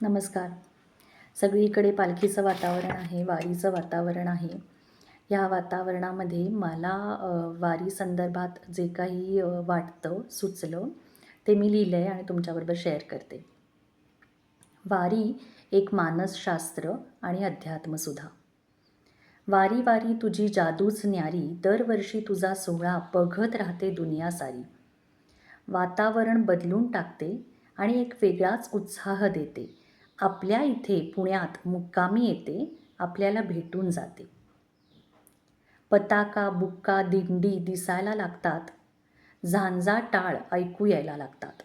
नमस्कार. सगळीकडे पालखीचं वातावरण आहे वारीचं वातावरण आहे. या वातावरणामध्ये मला वारी संदर्भात जे काही वाटतं सुचलं ते मी लिहिलं आहे आणि तुमच्याबरोबर शेअर करते. वारी एक मानसशास्त्र आणि अध्यात्मसुद्धा. वारी वारी तुझी जादूच न्यारी दरवर्षी तुझा सोहळा बघत राहते दुनिया सारी. वातावरण बदलून टाकते आणि एक वेगळाच उत्साह देते. आपल्या इथे पुण्यात मुक्कामी येते आपल्याला भेटून जाते. पताका बुक्का दिंडी दिसायला लागतात. झांजा टाळ ऐकू यायला लागतात.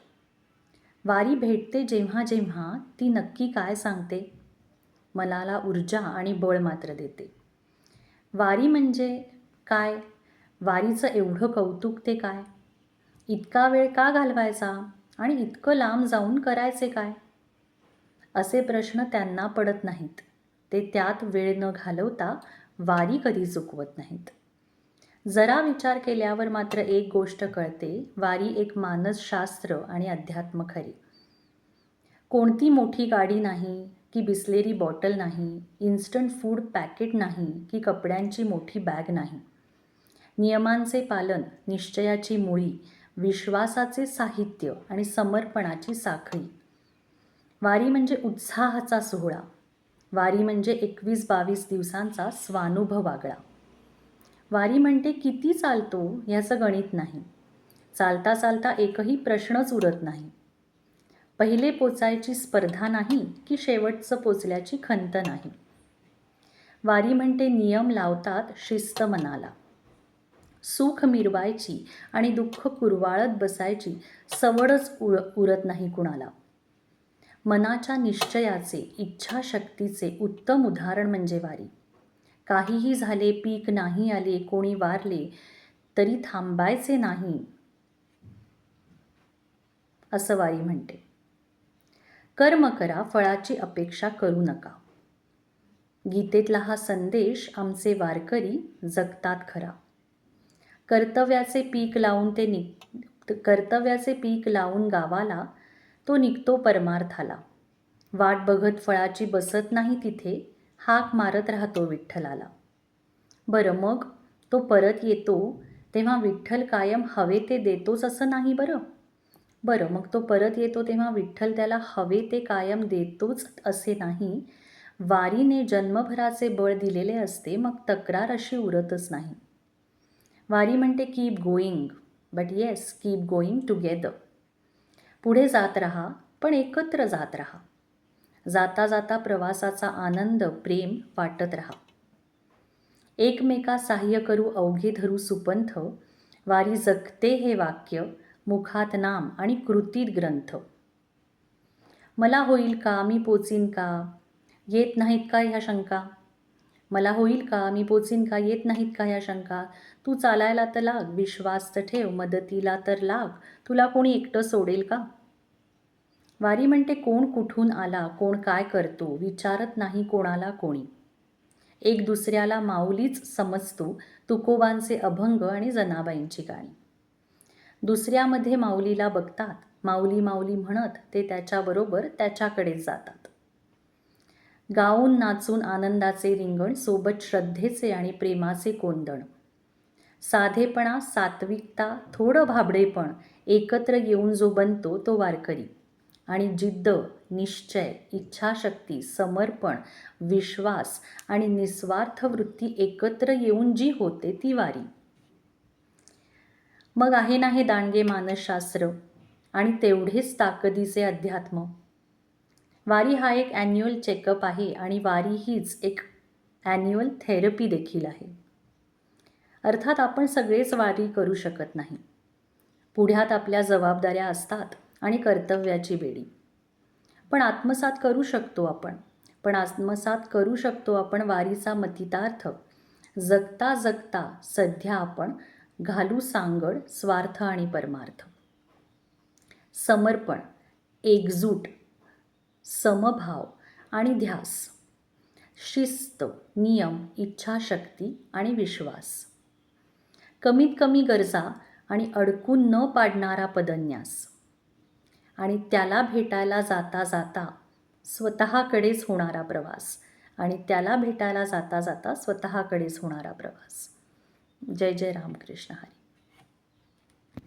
वारी भेटते जेव्हा जेव्हा ती नक्की काय सांगते? मनाला ऊर्जा आणि बळ मात्र देते. वारी म्हणजे काय? वारीचं एवढं कौतुक ते काय? इतका वेळ का घालवायचा? आणि इतकं लांब जाऊन करायचे काय? असे प्रश्न त्यांना पडत नाहीत. ते त्यात वेळ न घालवता वारी कधी चुकवत नाहीत. जरा विचार केल्यावर मात्र एक गोष्ट कळते वारी एक मानसशास्त्र आणि अध्यात्म खरी. कोणती मोठी गाडी नाही की बिसलेरी बॉटल नाही इन्स्टंट फूड पॅकेट नाही की कपड्यांची मोठी बॅग नाही. नियमांचे पालन निश्चयाची मुळी विश्वासाचे साहित्य आणि समर्पणाची साखळी. वारी म्हणजे उत्साहाचा सोहळा. वारी म्हणजे एकवीस बावीस दिवसांचा स्वानुभव आगळा वारी म्हणते किती चालतो ह्याचं गणित नाही. चालता चालता एकही प्रश्नच उरत नाही. पहिले पोचायची स्पर्धा नाही की शेवटचं पोचल्याची खंत नाही. वारी म्हणते नियम लावतात शिस्त मनाला. सुख मिरवायची आणि दुःख कुरवाळत बसायची सवडच उर उरत नाही कुणाला. मनाच्या निश्चयाचे इच्छाशक्तीचे उत्तम उदाहरण म्हणजे वारी. काहीही झाले पीक नाही आले कोणी वारले तरी थांबायचे नाही असं वारी म्हणते. कर्म करा फळाची अपेक्षा करू नका. गीतेतला हा संदेश आमचे वारकरी जगतात खरा. कर्तव्याचे पीक लावून ते निघ कर्तव्याचे पीक लावून गावाला तो निघतो परमार्थाला. वाट बघत फळाची बसत नाही तिथे हाक मारत राहतो विठ्ठलाला. बरं मग? तो परत येतो तेव्हा विठ्ठल कायम हवे ते देतोच असं नाही बरं? बरं मग तो परत येतो तेव्हा विठ्ठल त्याला हवे ते कायम देतोच असे नाही. वारीने जन्मभराचे बळ दिलेले असते मग तक्रार अशी उरतच नाही. वारी म्हणते keep going but yes keep going together पुढे जात राहा पण एकत्र जात राहा. जाता जाता प्रवासाचा आनंद प्रेम वाटत राहा. एकमेका सहाय्य करू अवघे धरू सुपंथ वारी जगते हे वाक्य मुखात नाम आणि कृतीत ग्रंथ. मला होईल का मी पोचीन का येत नाहीत का ह्या शंका? मला होईल का? मी पोचीन का? येत नाहीत का या शंका? तू चालायला तर लाग विश्वास तर ठेव मदतीला तर लाग. तुला कोणी एकटं सोडेल का? वारी म्हणते कोण कुठून आला? कोण काय करतो? विचारत नाही कोणाला कोणी. एक दुसऱ्याला माऊलीच समजतो तुकोबांचे अभंग आणि जनाबाईंची गाणी. दुसऱ्यामध्ये माऊलीला बघतात. माऊली माऊली म्हणत ते त्याच्याबरोबर त्याच्याकडेच जातात. गाऊन नाचून आनंदाचे रिंगण सोबत श्रद्धेचे आणि प्रेमाचे कोंदण. साधेपणा सात्विकता थोडं भाबडेपण एकत्र येऊन जो बनतो तो वारकरी. आणि जिद्द निश्चय इच्छाशक्ती समर्पण विश्वास आणि निस्वार्थ वृत्ती एकत्र येऊन जी होते ती वारी. मग आहे ना हे दांडगे मानसशास्त्र आणि तेवढेच ताकदीचे अध्यात्म. वारी हा एक ॲन्युअल चेकअप आहे आणि वारी हीच एक ॲन्युअल थेरपी देखील आहे. अर्थात आपण सगळेच वारी करू शकत नाही. पुढ्यात आपल्या जबाबदाऱ्या असतात आणि कर्तव्याची बेडी. पण आत्मसात करू शकतो आपण. पण आत्मसात करू शकतो आपण वारीचा मतितार्थ. जगता जगता सध्या आपण घालू सांगड स्वार्थ आणि परमार्थ. समर्पण एकजूट समभाव आणि ध्यास. शिस्त नियम इच्छाशक्ती आणि विश्वास. कमीत कमी गरजा आणि अडकून न पाडणारा पदन्यास. आणि त्याला भेटायला जाता जाता स्वतःकडेच होणारा प्रवास. आणि त्याला भेटायला जाता जाता स्वतःकडेच होणारा प्रवास. जय जय रामकृष्ण हरी.